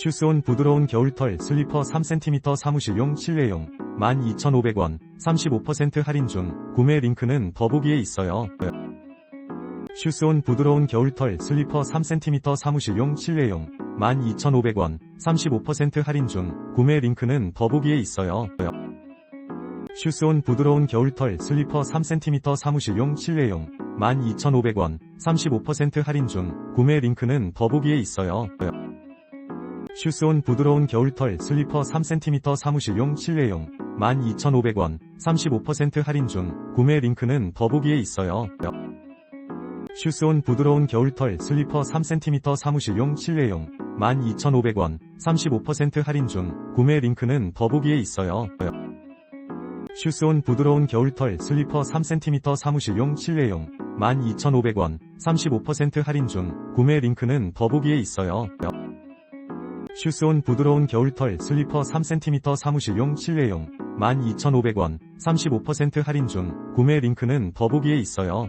슈스온 부드러운 겨울털 슬리퍼 3cm 사무실용 실내용 12,500원 35% 할인 중 구매 링크는 더보기에 있어요. 슈스온 부드러운 겨울털 슬리퍼 3cm 사무실용 실내용 12,500원 35% 할인 중 구매 링크는 더보기에 있어요. 슈스온 부드러운 겨울털 슬리퍼 3cm 사무실용 실내용 12,500원 35% 할인 중 구매 링크는 더보기에 있어요. 슈스온 부드러운 겨울털 슬리퍼 3cm 사무실용 실내용 12,500원 35% 할인 중 구매 링크는 더보기에 있어요. 슈스온 부드러운 겨울털 슬리퍼 3cm 사무실용 실내용 12,500원 35% 할인 중 구매 링크는 더보기에 있어요. 슈스온 부드러운 겨울털 슬리퍼 3cm 사무실용 실내용 12,500원 35% 할인 중 구매 링크는 더보기에 있어요. 슈스온 부드러운 겨울털 슬리퍼 3cm 사무실용 실내용 12,500원 35% 할인 중 구매 링크는 더보기에 있어요.